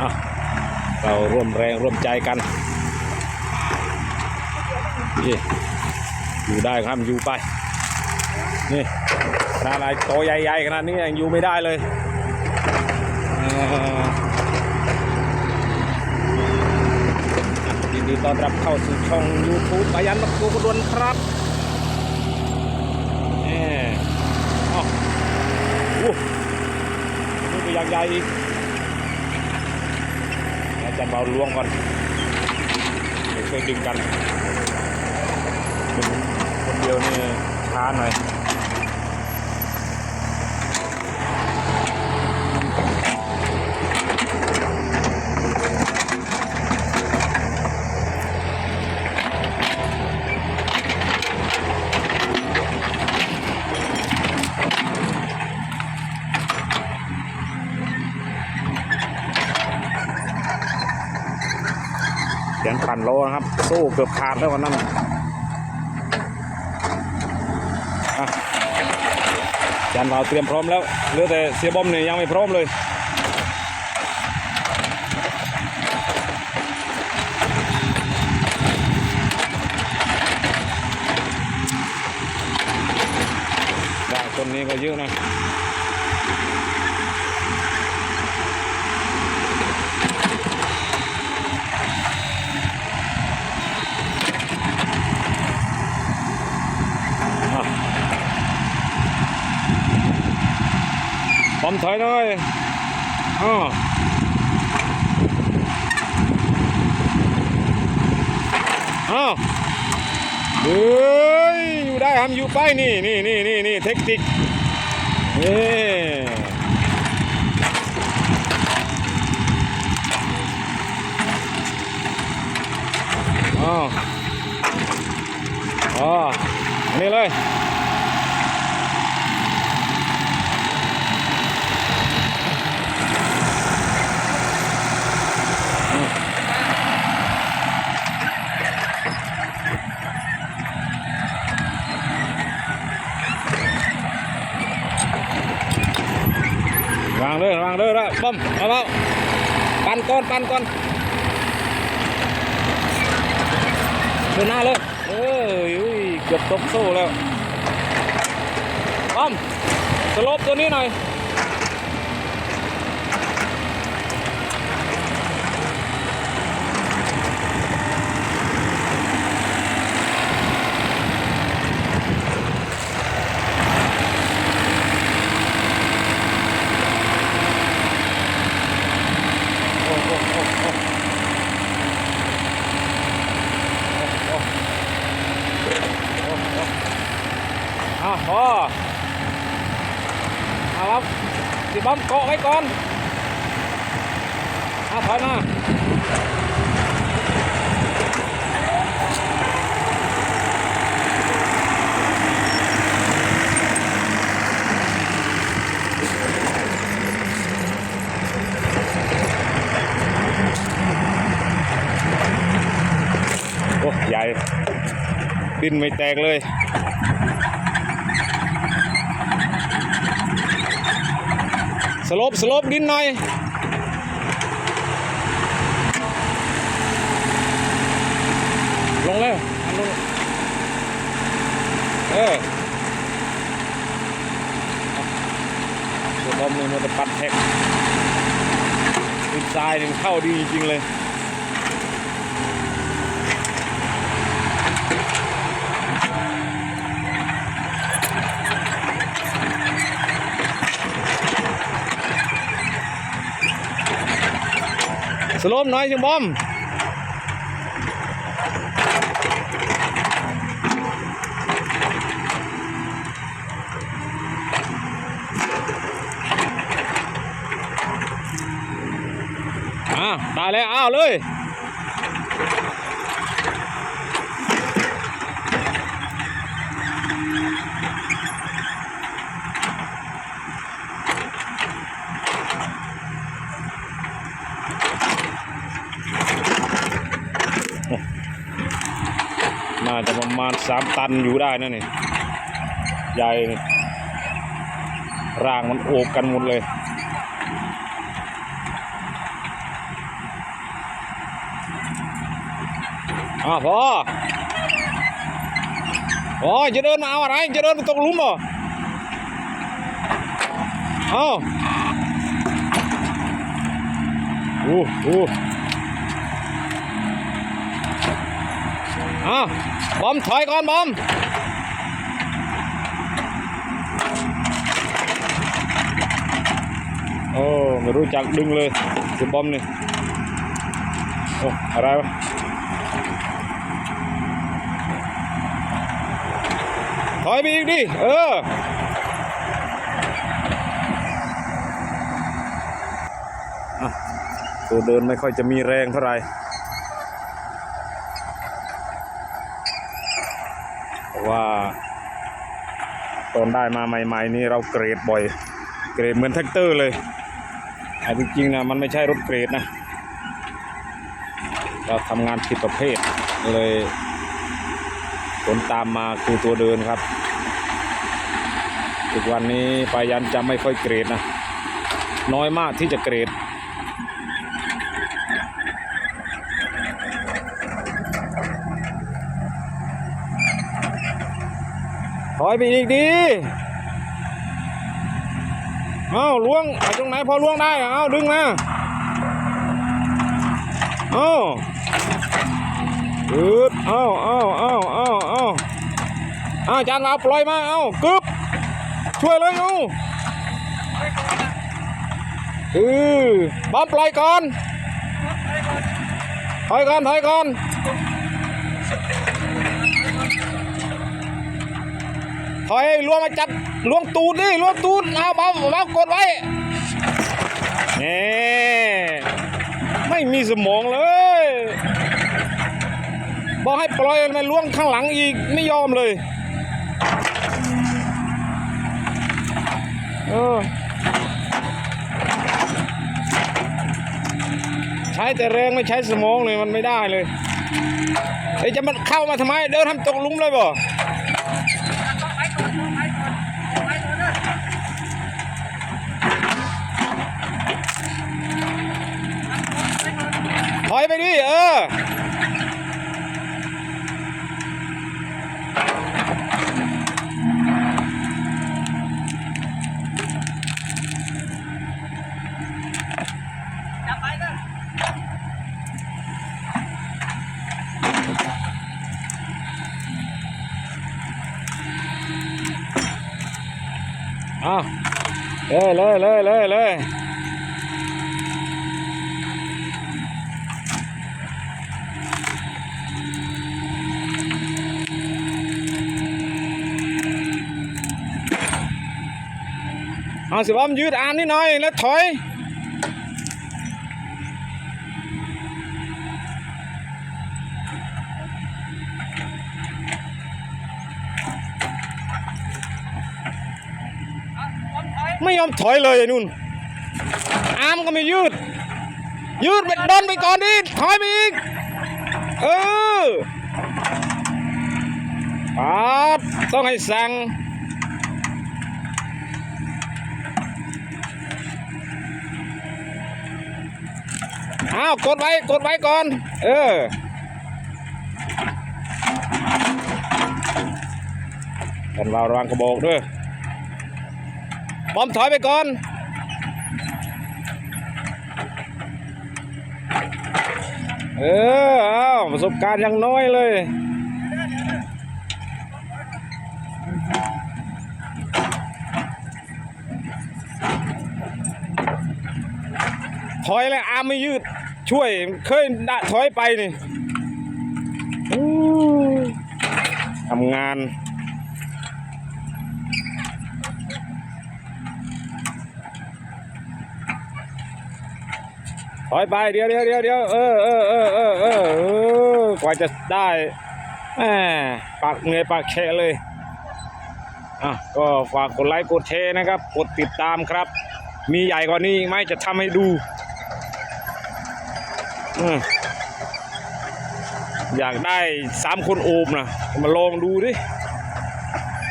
อะเราร่วมแรงร่วมใจกันนี่อยู่ได้ครับอยู่ไป นี่ขนาดอะไรโตใหญ่ๆขนาดนี้ยังอยู่ไม่ได้เลยยินดีต้อนรับเข้าสู่ช่อง YouTube ปายันมักตัวกระดวนครับแหมอ๋ออู้นี่ก็ยังใหญ่อีก จารย์เบาล้วงก่อนเดี๋ยวช่วยดึงกันดึงคนเดียวนี่ช้าหน่อย โลนะครับ สู้เกือบขาดแล้ววันนั้นจันเราเตรียมพร้อมแล้วเหลือแต่เสียบอมเนี่ยยังไม่พร้อมเลยได้ต้นนี้ก็เยอะนะ อะบอม ถอยหน่อยอ่าอ้าวเฮ้ยอยู่ได้ทำอยู่ไปนี่นี่นี่นี่นี่เทคนิคนี่อ้อ๋ออันนี้เลย วางเลยว มมาเอาปันก้อนปันก้อนเดินหน้าเลยเอ้ยอุ้ยเกือบตกโซ่แล้วป้อมสลบตัวนี้หน่อย อ้าพอเอาครับสิบอมเกาะไว้ก่อนเอาถอยมาโอ้ใหญ่ ดินไม่แตกเลย สลบสลบดินหน่อยลงเลยอันลงเออเดี๋ยวบอมนี่มันจะปัดแท็กดินทรายนี่มันเข้าดีจริงเลย สลมน้อยชิงบอมอ่าตายแล้วอ้าวเลย ประมาณสามตันอยู่ได้นั่นนี่ใหญ่รางมันโอบกันหมดเลยอะพอโอ้ยจะเดินมาเอาอะไรจะเดินมาตกลุมเหรอเอาโอ้โห อะบอมถอยก่อนบอมโอ้ไม่รู้จักดึงเลยคือบอมนี่โอ้อะไรวะถอยไปอีกดิเอออะตัวเดินไม่ค่อยจะมีแรงเท่าไหร่เพ ราะว่าตอนได้มาใหม่ๆนี่เราเกรดบ่อย เกรดเหมือนแท็กเตอร์เลยแต่จริงๆนะมันไม่ใช่รถเกรดนะเราทำงานผิดประเภทเลยผลตามมาคือตัวเดินครับทุกวันนี้ปายันจะไม่ค่อยเกรดนะ น้อยมากที่จะเกรด ถอยไปอีกดีเอาล้วงไปตรงไหนพอล้วงได้เอาดึงมาเอาอืดเอาเอาเอาเอาเอาเอาจานเราปล่อยมาเอากึบช่วยเลยเอาเออบอมปล่อยก่อนถอยก่อนถอยก่อน ถอยล้วงมาจับล้วงตูดดิล้วงตูดเอาเบาเบากดไว้นี่ไม่มีสมองเลย บอกให้ปล่อยมันล้วงข้างหลังอีกไม่ยอมเลยเออใช้แต่แรงไม่ใช้สมองเลยมันไม่ได้เลยเฮ้จะมันเข้ามาทำไม เดินทำตกลุมเลยบ่ ถอยไปดิเออจับไปเลยเอาเลยเลยเลยเลยเลย เอาสิบอมยืดอามนิดหน่อยแล้วถอยไม่ยอมถอยเลยไอ้นุ่น อามก็ไม่ยืด ยืดไปดนไปก่อนดิ ถอยไปอีก เออปาดต้องให้สั่ง อ้าวกดไว้กดไว้ก่อน เออกันวาระวังกระบอกด้วยบอมถอยไปก่อนเออเอาประสบการณ์ยังน้อยเลย ถอยเลยอาไม่ยืด ช่วยเคยด้ถอยไปนี่ทำงาน ถอยไปเดี๋ยวเดี๋ยวเดี๋ยวเดี๋ยวเออเออเออเออเออกว่าจะได้แหมปากเหนื่อยปากแฉะเลยอะก็ฝากกดไลค์กดแชร์นะครับ กดติดตามครับ มีใหญ่กว่านี้ไหมจะทำให้ดู อยากได้สามคนโอบนะมาลองดูดิ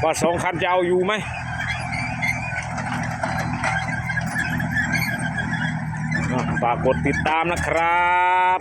ว่าสองคันจะเอาอยู่ไหมฝากกดติดตามนะครับ